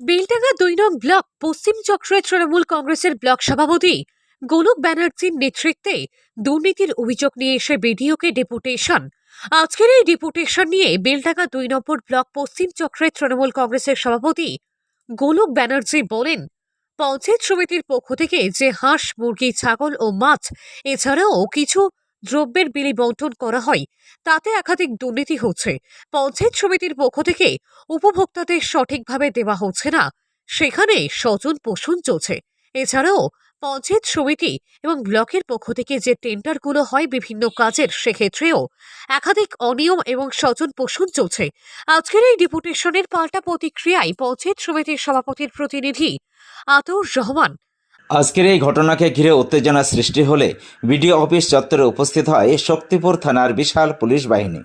বেলডাঙ্গা দুই নং ব্লক পশ্চিম চক্রের তৃণমূল কংগ্রেসের ব্লক সভাপতি গোলক ব্যানার্জির নেতৃত্বে দুর্নীতির অভিযোগ নিয়ে এসে বিডিওকে ডেপুটেশন। আজকের এই ডেপুটেশন নিয়ে বেলডাঙ্গা দুই নম্বর ব্লক পশ্চিম চক্রের তৃণমূল কংগ্রেসের সভাপতি গোলক ব্যানার্জি বলেন, পঞ্চায়েত সমিতির পক্ষ থেকে যে হাঁস, মুরগি, ছাগল ও মাছ, এছাড়াও কিছু দ্রব্যের বিলি বন্টন করা হয়, তাতে একাধিক দুর্নীতি হচ্ছে। পঞ্চায়েত সমিতির পক্ষ থেকে উপভোক্তাদের সঠিকভাবে দেওয়া হচ্ছে না, সেখানে স্বজন পোষণ চলছে। এছাড়াও পঞ্চায়েত সমিতি এবং ব্লকের পক্ষ থেকে যে টেন্ডারগুলো হয় বিভিন্ন কাজের, সেক্ষেত্রেও একাধিক অনিয়ম এবং স্বজন পোষণ চলছে। আজকের এই ডিপুটেশনের পাল্টা প্রতিক্রিয়ায় পঞ্চায়েত সমিতির সভাপতির প্রতিনিধি আতর রহমান আজকের এই ঘটনাকে ঘিরে উত্তেজনা সৃষ্টি হলে বিডিও অফিস চত্বরে উপস্থিত হয় শক্তিপুর থানার বিশাল পুলিশ বাহিনী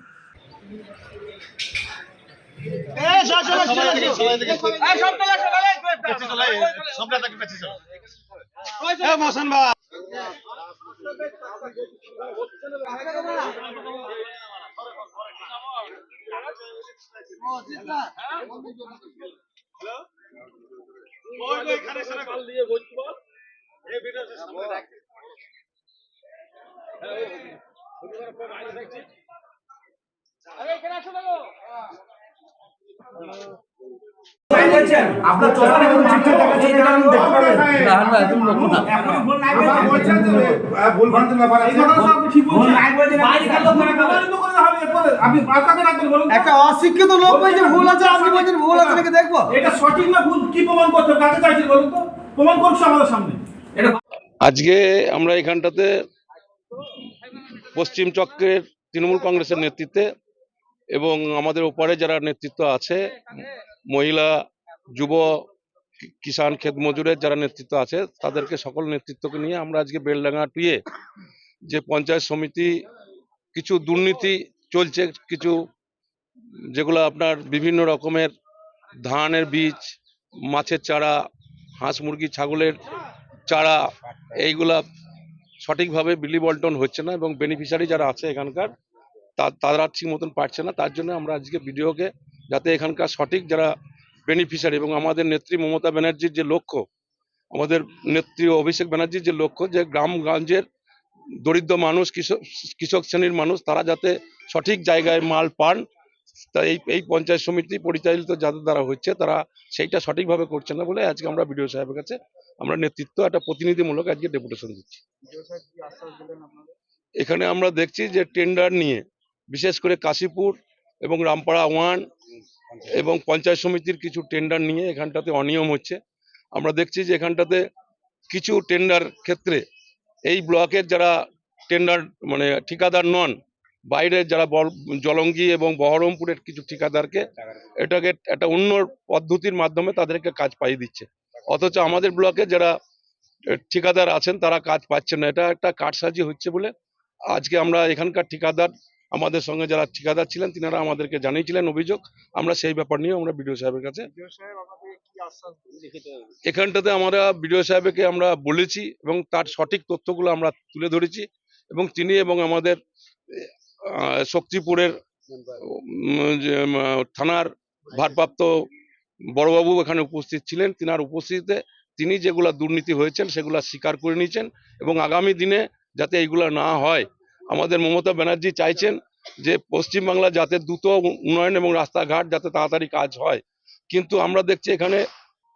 আপনার চশমা এবং ঠিকঠাক দেখাচ্ছে এটা আমি দেখতে পাবেন। না না। তুমি লোক না আপনি বলছেন যে ভুল ভ্রান্তির ব্যাপার আছে। আপনি ঠিক বলছেন আপনি কাকে রাখবেন বলুন একটা অশিক্ষিত লোক বলছে ভুল আছে আপনি বলছেন ভুল আছে নাকি দেখব? এটা সঠিক না ভুল? কি প্রমাণ করতে চাইছেন বলুন তো? প্রমাণ করছে আমাদের সামনে। আজকে আমরা এখানটাতে পশ্চিম চক্রের তৃণমূল কংগ্রেসের নেতৃত্বে এবং আমাদের ওপারে যারা নেতৃত্ব আছে, মহিলা, যুব, কিষাণ ক্ষেত মজুরের যারা নেতৃত্ব আছে, তাদেরকে সকল নেতৃত্বকে নিয়ে আমরা আজকে বেলডাঙ্গা টুয়ে যে পঞ্চায়েত সমিতি, কিছু দুর্নীতি চলছে, কিছু যেগুলো আপনার বিভিন্ন রকমের ধানের বীজ, মাছের চারা, হাঁস মুরগি, ছাগলের চারা এইগুলা সঠিকভাবে বিলি বন্টন হচ্ছে না এবং বেনিফিশিয়ারি যারা আছে এখানকার তারা ঠিক মতন পাচ্ছে না। তার জন্য আমরা আজকে বিডিওকে যাতে এখানকার সঠিক যারা বেনিফিশিয়ারি এবং আমাদের নেত্রী মমতা ব্যানার্জির যে লক্ষ্য, আমাদের নেত্রী অভিষেক ব্যানার্জির যে লক্ষ্য যে গ্রামগঞ্জের দরিদ্র মানুষ, কৃষক কৃষক শ্রেণির মানুষ, তারা যাতে সঠিক জায়গায় মাল পান, তা এই এই পঞ্চায়েত সমিতি পরিচালিত যাদের দ্বারা হচ্ছে, তারা সেইটা সঠিকভাবে করছে না বলে আজকে আমরা বিডিও সাহেবের কাছে আমরা নেতৃত্ব একটা প্রতিনিধিমূলক আজকে ডেপুটেশন দিচ্ছি। এখানে আমরা দেখছি যে টেন্ডার নিয়ে বিশেষ করে কাশীপুর এবং রামপাড়া ওয়ান এবং পঞ্চায়েত সমিতির কিছু টেন্ডার নিয়ে এখানটাতে অনিয়ম হচ্ছে। আমরা দেখছি যে এখানটাতে কিছু টেন্ডার ক্ষেত্রে এই ব্লকের যারা টেন্ডার মানে ঠিকাদার নন বাইরের যারা জলঙ্গি এবং বহরমপুরের কিছু ঠিকাদারকে এটাকে একটা অন্য পদ্ধতির মাধ্যমে তাদেরকে কাজ পাইয়ে দিচ্ছে। অথচ আমাদের ব্লকে যারা ঠিকাদার আছেন তারা কাজ পাচ্ছেন না। এটা একটা কারসাজি হচ্ছে বলে আজকে আমরা এখানকার ঠিকাদার আমাদের সঙ্গে যারা ঠিকাদার ছিলেন তিনারা আমাদেরকে জানিয়েছিলেন অভিযোগ। আমরা সেই ব্যাপার নিয়ে আমরা বিডিও সাহেবের কাছে এখানটাতে আমরা বিডিও সাহেবকে আমরা বলেছি এবং তার সঠিক তথ্যগুলো আমরা তুলে ধরেছি এবং তিনি এবং আমাদের শক্তিপুরের যে, থানার ভারপ্রাপ্ত বড়বাবু এখানে উপস্থিত ছিলেন। তিনার উপস্থিতিতে তিনি যেগুলা দুর্নীতি হয়েছেন, সেগুলা স্বীকার করে নিয়েছেন এবং আগামী দিনে যাতে এইগুলা না হয়, আমাদের মমতা ব্যানার্জি চাইছেন যে পশ্চিমবাংলা যাতে দ্রুত উন্নয়ন এবং রাস্তাঘাট যাতে তাড়াতাড়ি কাজ হয়। কিন্তু আমরা দেখছি এখানে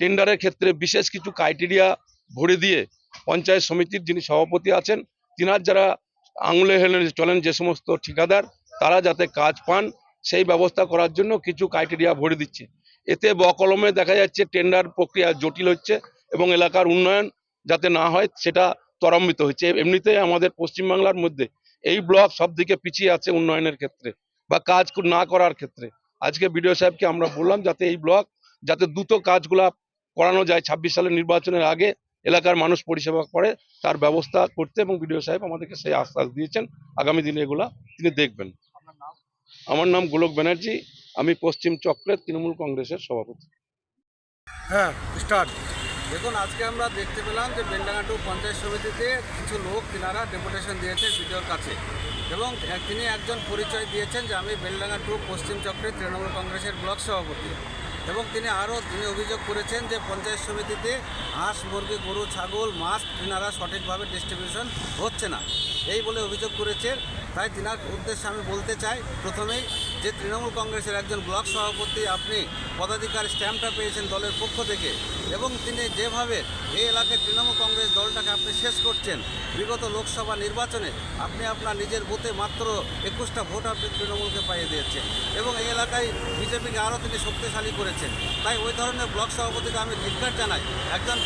টেন্ডারের ক্ষেত্রে বিশেষ কিছু ক্রাইটেরিয়া ভরে দিয়ে পঞ্চায়েত সমিতির যিনি সভাপতি আছেন, তিনার যারা আঙুলে হেলে চলেন যে সমস্ত ঠিকাদার, তারা যাতে কাজ পান, সেই ব্যবস্থা করার জন্য কিছু ক্রাইটেরিয়া ভরে দিচ্ছে। এতে বকলমে দেখা যাচ্ছে টেন্ডার প্রক্রিয়া জটিল হচ্ছে এবং এলাকার উন্নয়ন যাতে না হয় সেটা ত্বরান্বিত হচ্ছে। এমনিতে আমাদের পশ্চিমবাংলার মধ্যে এই ব্লক সব দিকে পিছিয়ে আছে উন্নয়নের ক্ষেত্রে বা কাজ না করার ক্ষেত্রে। আজকে বিডিও সাহেবকে আমরা বললাম যাতে এই ব্লক যাতে দ্রুত কাজগুলা করানো যায়। ছাব্বিশ সালের নির্বাচনের আগে এলাকার মানুষ পরিষেবা করে তার ব্যবস্থা করতে এবং বিডিও সাহেব আমাদেরকে সেই আশ্বাস দিয়েছেন। আগামী দিনে এগুলা তিনি দেখবেন। আমার নাম গোলক ব্যানার্জি। আমি পশ্চিম চক্রের তৃণমূল কংগ্রেসের সভাপতি। হ্যাঁ স্টার্ট দেখুন আজকে আমরা দেখতে পেলাম যে বেলডাঙ্গাটু পঞ্চায়েত সমিতিতে কিছু লোক তিনারা ডেপুটেশন দিয়েছে বিডিওর কাছে। এবং তিনি একজন পরিচয় দিয়েছেন যে আমি বেলডাঙ্গা টু পশ্চিম চক্রের তৃণমূল কংগ্রেসের ব্লক সভাপতি। এবং তিনি আরও তিনি অভিযোগ করেছেন যে পঞ্চায়েত সমিতিতে হাঁস মুরগি গরু ছাগল মাছ তিনারা সঠিকভাবে ডিস্ট্রিবিউশন হচ্ছে না। এই বলে অভিযোগ করেছে। তাই তিনার উদ্দেশ্যে আমি বলতে চাই প্রথমেই যে তৃণমূল কংগ্রেসের একজন ব্লক সভাপতি আপনি পদাধিকার স্ট্যাম্পটা পেয়েছেন দলের পক্ষ থেকে, এবং তিনি যেভাবে এই এলাকায় তৃণমূল কংগ্রেস দলটাকে আপনি শেষ করছেন, বিগত লোকসভা নির্বাচনে আপনি আপনার নিজের বুথে মাত্র একুশটা ভোট আপনি তৃণমূলকে পাইয়ে দিয়েছেন, এবং এই এলাকায় বিজেপিকে আরও তিনি শক্তিশালী করেছেন। তাই ওই ধরনের ব্লক সভাপতিকে আমি ধিক্কার জানাই, একজন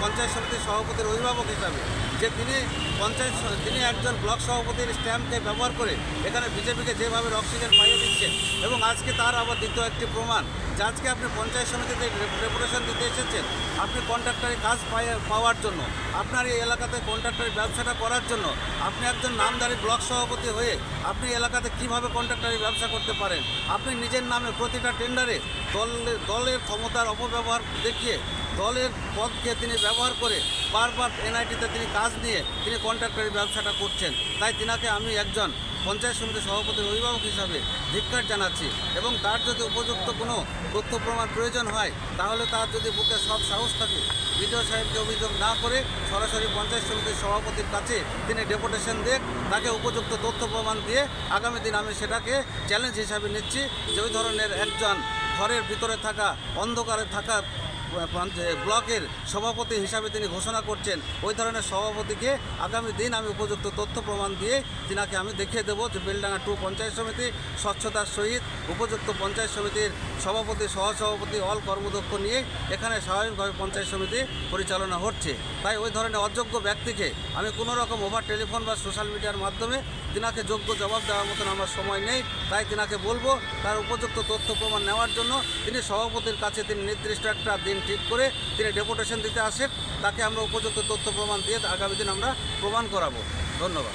পঞ্চায়েত সমিতির সভাপতির অভিভাবক হিসাবে। যে তিনি পঞ্চায়েত তিনি একজন ব্লক সভাপতির স্ট্যাম্পকে ব্যবহার করে এখানে বিজেপিকে যেভাবে অক্সিজেন পাইয়ে দিচ্ছেন এবং আজকে তার আবার দ্বিতীয় একটি প্রমাণ যে আজকে আপনি পঞ্চায়েত সমিতিতে রেপুটেশন দিতে এসেছেন, আপনি কন্ট্রাক্টারি কাজ পাওয়ার জন্য, আপনার এই এলাকাতে কন্ট্রাক্টারি ব্যবসাটা করার জন্য, আপনি একজন নামদারি ব্লক সভাপতি হয়ে আপনি এলাকাতে কীভাবে কন্ট্রাক্টারি ব্যবসা করতে পারেন? আপনি নিজের নামে প্রতিটা টেন্ডারে দলের দলের ক্ষমতার অপব্যবহার দেখিয়ে দলের পদকে তিনি ব্যবহার করে বারবার এনআইটিতে তিনি কাজ নিয়ে তিনি কন্ট্রাক্টারি ব্যবসাটা করছেন। তাই তিনাকে আমি একজন পঞ্চায়েত সমিতির সভাপতির অভিভাবক হিসাবে ধিক্কার জানাচ্ছি এবং তার যদি উপযুক্ত কোনো তথ্য প্রমাণ প্রয়োজন হয়, তাহলে তার যদি বুকে সব সাহস থাকে, বিডিও সাহেবকে অভিযোগ না করে সরাসরি পঞ্চায়েত সমিতির সভাপতির কাছে তিনি ডেপুটেশন দেখ, তাকে উপযুক্ত তথ্য প্রমাণ দিয়ে আগামী দিন আমি সেটাকে চ্যালেঞ্জ হিসাবে নিচ্ছি। যে ওই ধরনের একজন ঘরের ভিতরে থাকা, অন্ধকারে থাকা ব্লকের সভাপতি হিসাবে তিনি ঘোষণা করছেন, ওই ধরনের সভাপতিকে আগামী দিন আমি উপযুক্ত তথ্য প্রমাণ দিয়ে তিনাকে আমি দেখিয়ে দেবো যে বেলডাঙ্গা টু পঞ্চায়েত সমিতি, স্বচ্ছতার সহিত উপযুক্ত পঞ্চায়েত সমিতির সভাপতি, সহসভাপতি, অল কর্মদক্ষ নিয়ে এখানে স্বাভাবিকভাবে পঞ্চায়েত সমিতি পরিচালনা হচ্ছে। তাই ওই ধরনের অযোগ্য ব্যক্তিকে আমি কোনো রকম ওভার টেলিফোন বা সোশ্যাল মিডিয়ার মাধ্যমে তিনাকে যোগ্য জবাব দেওয়ার মতন আমার সময় নেই। তাই তিনাকে বলব, তার উপযুক্ত তথ্য প্রমাণ নেওয়ার জন্য তিনি সভাপতির কাছে তিনি নির্দিষ্ট একটা দিন ঠিক করে তিনি ডেপুটেশন দিতে আসেন। তাকে আমরা উপযুক্ত তথ্য প্রমাণ দিয়ে আগামী দিন আমরা প্রমাণ করাবো। ধন্যবাদ।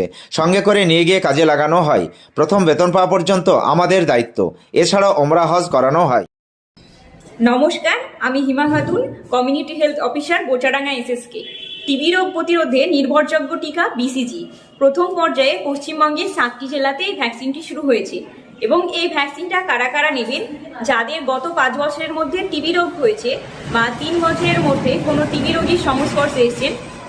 সঙ্গে করে নিয়ে গিয়ে কাজে লাগানো হয়। প্রথম বেতন পাওয়া পর্যন্ত আমাদের দায়িত্ব। এছাড়াও ওমরা হজ করানো হয়। নমস্কার, আমি Hima Khatun community health officer, Bochadanga SSK. TB রোগ প্রতিরোধে নির্ভরযোগ্য টিকা বিসিজি। প্রথম পর্যায়ে পশ্চিমবঙ্গের সাতটি জেলাতে এই ভ্যাকসিনটি শুরু হয়েছে। এবং এই ভ্যাকসিনটা কারা কারা নেবেন, যাদের গত পাঁচ বছরের মধ্যে টিবি রোগ হয়েছে বা তিন বছরের মধ্যে কোনো টিবি রোগীর সংস্পর্শে এসেছেন